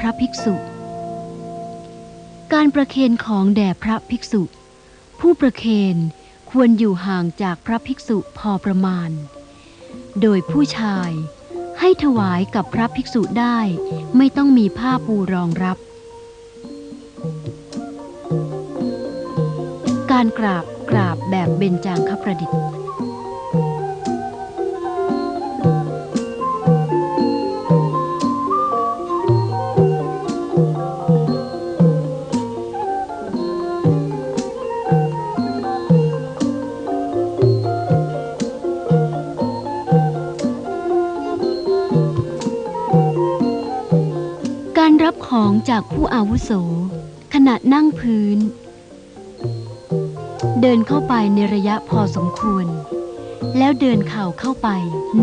พระภิกษุ การประเคนของแด่พระภิกษุ ผู้ประเคนควรอยู่ห่างจากพระภิกษุพอประมาณ โดยผู้ชายให้ถวายกับพระภิกษุได้ไม่ต้องมีผ้าปูรองรับ การกราบกราบแบบเบญจางคประดิษฐ์ ของจากผู้อาวุโส ขณะนั่งพื้น เดินเข้าไปในระยะพอสมควร แล้วเดินเข่าเข้าไป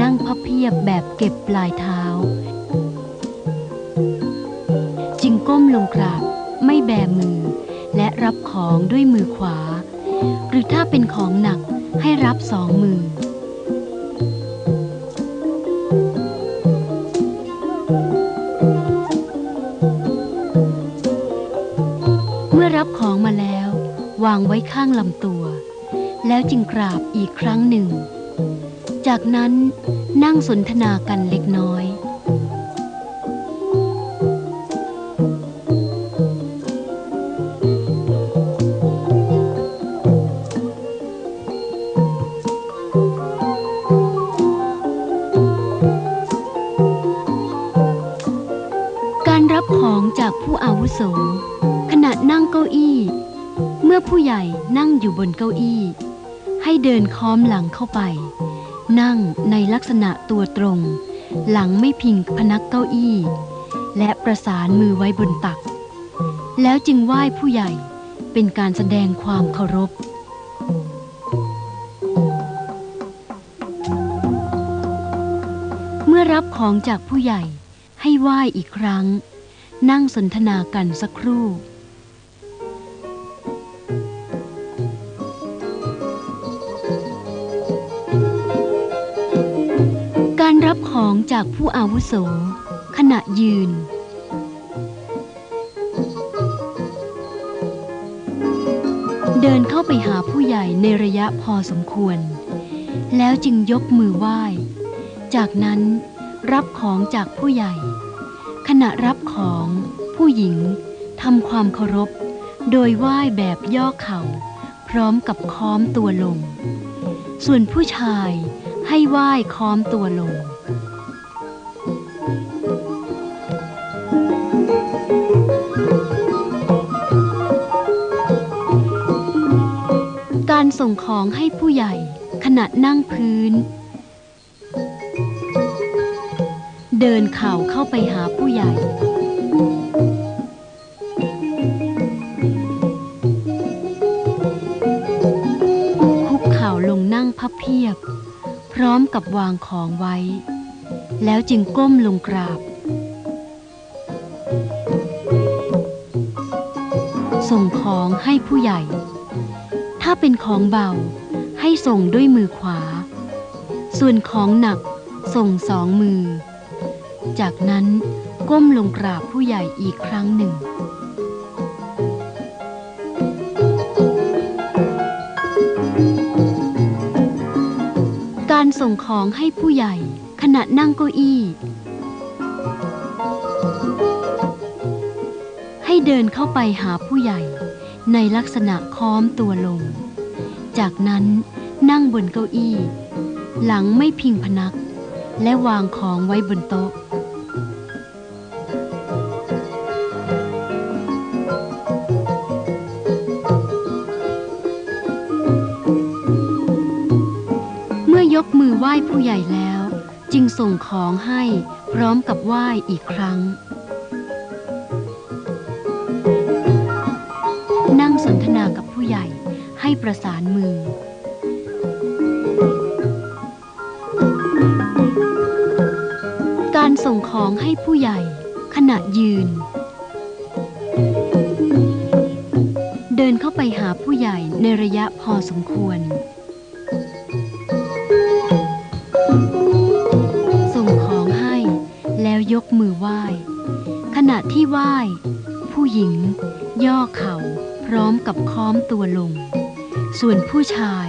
นั่งพับเพียบแบบเก็บปลายเท้า จึงก้มลงกราบไม่แบมือ และรับของด้วยมือขวา หรือถ้าเป็นของหนักให้รับสองมือ วางไว้ข้างลำตัว แล้วจึงกราบอีกครั้งหนึ่ง จากนั้นนั่งสนทนากันเล็กน้อยการรับของจากผู้อาวุโสขณะนั่งเก้าอี้ เมื่อผู้ใหญ่นั่งอยู่บนเก้าอี้ ให้เดินค้อมหลังเข้าไป นั่งในลักษณะตัวตรง หลังไม่พิงพนักเก้าอี้ และประสานมือไว้บนตัก แล้วจึงไหว้ผู้ใหญ่เป็นการแสดงความเคารพเมื่อรับของจากผู้ใหญ่ให้ไหว้อีกครั้ง นั่งสนทนากันสักครู่ ของจากผู้อาวุโส ขณะยืน เดินเข้าไปหาผู้ใหญ่ในระยะพอสมควร แล้วจึงยกมือไหว้ จากนั้นรับของจากผู้ใหญ่ ขณะรับของผู้หญิงทำความเคารพ โดยไหว้แบบย่อเข่า พร้อมกับค้อมตัวลง ส่วนผู้ชายให้ไหว้ค้อมตัวลง ส่งของให้ผู้ใหญ่ ขณะนั่งพื้น เดินเข่าเข้าไปหาผู้ใหญ่ คุกเข่าลงนั่งพับเพียบ พร้อมกับวางของไว้ แล้วจึงก้มลงกราบ ส่งของให้ผู้ใหญ่ ถ้าเป็นของเบา ให้ส่งด้วยมือขวา ส่วนของหนักส่งสองมือ จากนั้นก้มลงกราบผู้ใหญ่อีกครั้งหนึ่งการส่งของให้ผู้ใหญ่ขณะนั่งเก้าอี้ ให้เดินเข้าไปหาผู้ใหญ่ ในลักษณะค้อมตัวลง จากนั้นนั่งบนเก้าอี้ หลังไม่พิงพนัก และวางของไว้บนโต๊ะ เมื่อยกมือไหว้ผู้ใหญ่แล้ว จึงส่งของให้พร้อมกับไหว้อีกครั้งนั่ง ผู้ใหญ่ให้ประสานมือ การส่งของให้ผู้ใหญ่ ขณะยืน เดินเข้าไปหาผู้ใหญ่ในระยะพอสมควร ส่งของให้แล้วยกมือไหว้ ขณะที่ไหว้ ผู้หญิง ย่อเข่า พร้อมกับค้อมตัวลง ส่วนผู้ชาย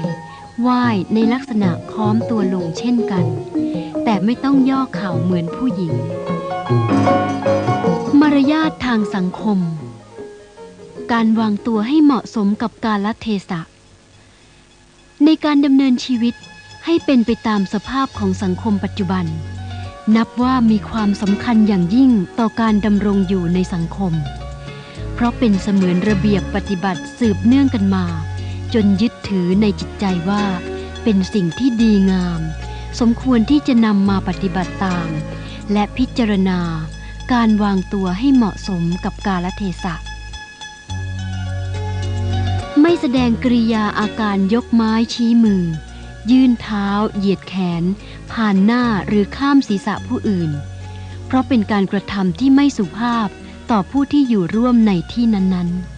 ไหว้ในลักษณะค้อมตัวลงเช่นกัน แต่ไม่ต้องย่อเข่าเหมือนผู้หญิง มารยาททางสังคม การวางตัวให้เหมาะสมกับกาลเทศะ ในการดำเนินชีวิตให้เป็นไปตามสภาพของสังคมปัจจุบัน นับว่ามีความสำคัญอย่างยิ่งต่อการดำรงอยู่ในสังคม เพราะเป็นเสมือนระเบียบปฏิบัติสืบเนื่องกันมา จนยึดถือในจิตใจว่า เป็นสิ่งที่ดีงาม สมควรที่จะนำมาปฏิบัติตาม และพิจารณา การวางตัวให้เหมาะสมกับกาลเทศะ ไม่แสดงกริยาอาการยกไม้ชี้มือ ยื่นเท้า เหยียดแขน ผ่านหน้าหรือข้ามศีรษะผู้อื่น เพราะเป็นการกระทำที่ไม่สุภาพ ต่อผู้ที่อยู่ร่วมในที่นั้นๆ